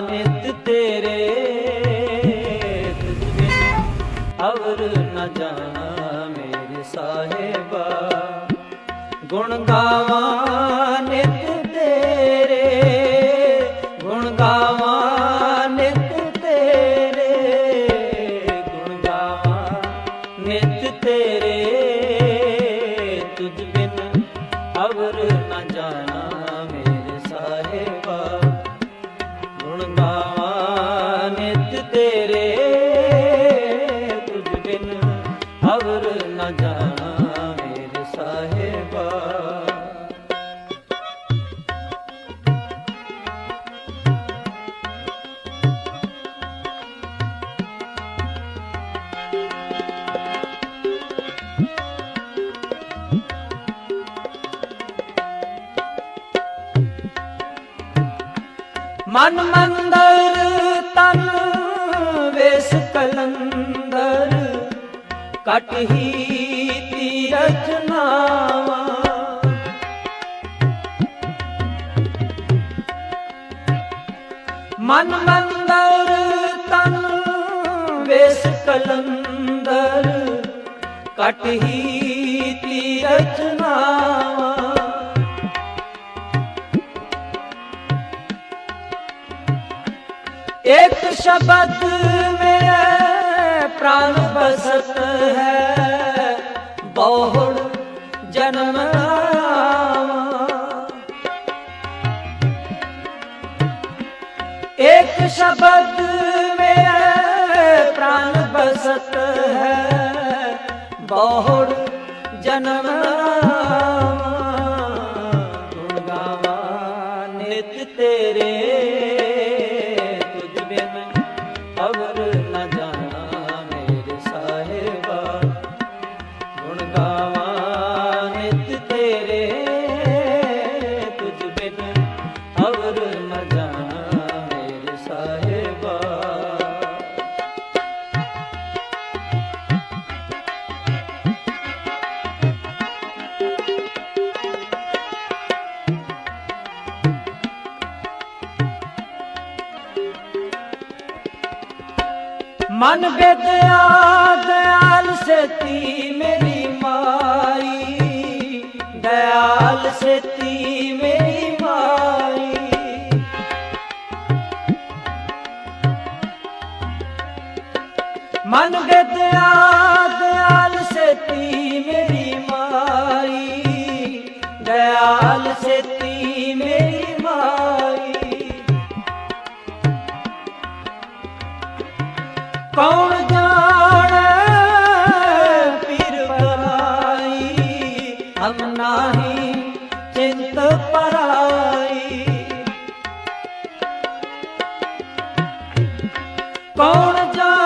ਨਿਤ ਤੇਰੇ ਤੁਝ ਬਿਨ ਅਵਰ ਨ ਜਾਣਾ ਮੇਰੇ ਸਾਹਿਬਾ। ਗੁਣ ਤੇਰੇ ਤੁਝ ਬਿਨ ਅਵਰ ਨ ਜਾਣਾ ਮੇਰੇ ਸਾਹਿਬਾ। ਮਨ ਮੰਦਰ ਕਟ ਹੀ ਤੀ ਰਚਨਾਵਾ ਮਨ ਮੰਦਰ ਤਨ ਵੇਸ ਕਲੰਦਰ, ਕਟ ਹੀ ਤੀ ਰਚਨਾਵਾ ਇੱਕ ਸ਼ਬਦ ਬਸਤ ਹੈ। ਬਹੁੜ ਜਨਮ ਇੱਕ ਸ਼ਬਦ ਮੇਰੇ ਪ੍ਰਾਨ ਬਸਤ ਹੈ। ਬਹੁੜ ਜਨਮ ਗੁਣ ਗਾਵਾ ਨਿਤ ਤੇਰੇ ਮਨ ਵਿਦਿਆ ਦਇਆਲ ਸੇਤੀ ਮੇਰੀ ਮਾਈ। ਦਇਆਲ ਸੇਤੀ ਮਨ ਗਦਿਆ ਦਿਆਲ ਸੇਤੀ ਮੇਰੀ ਮਾਈ। ਦਿਆਲ ਸੇਤੀ ਮੇਰੀ ਮਾਈ। ਕੌਣ ਜਾਣੇ ਪੀਰ ਪਰਾਈ? ਹਮ ਨਾਹੀ ਚਿੰਤ ਪਰਾਈ। ਕੌਣ ਜਾਣੇ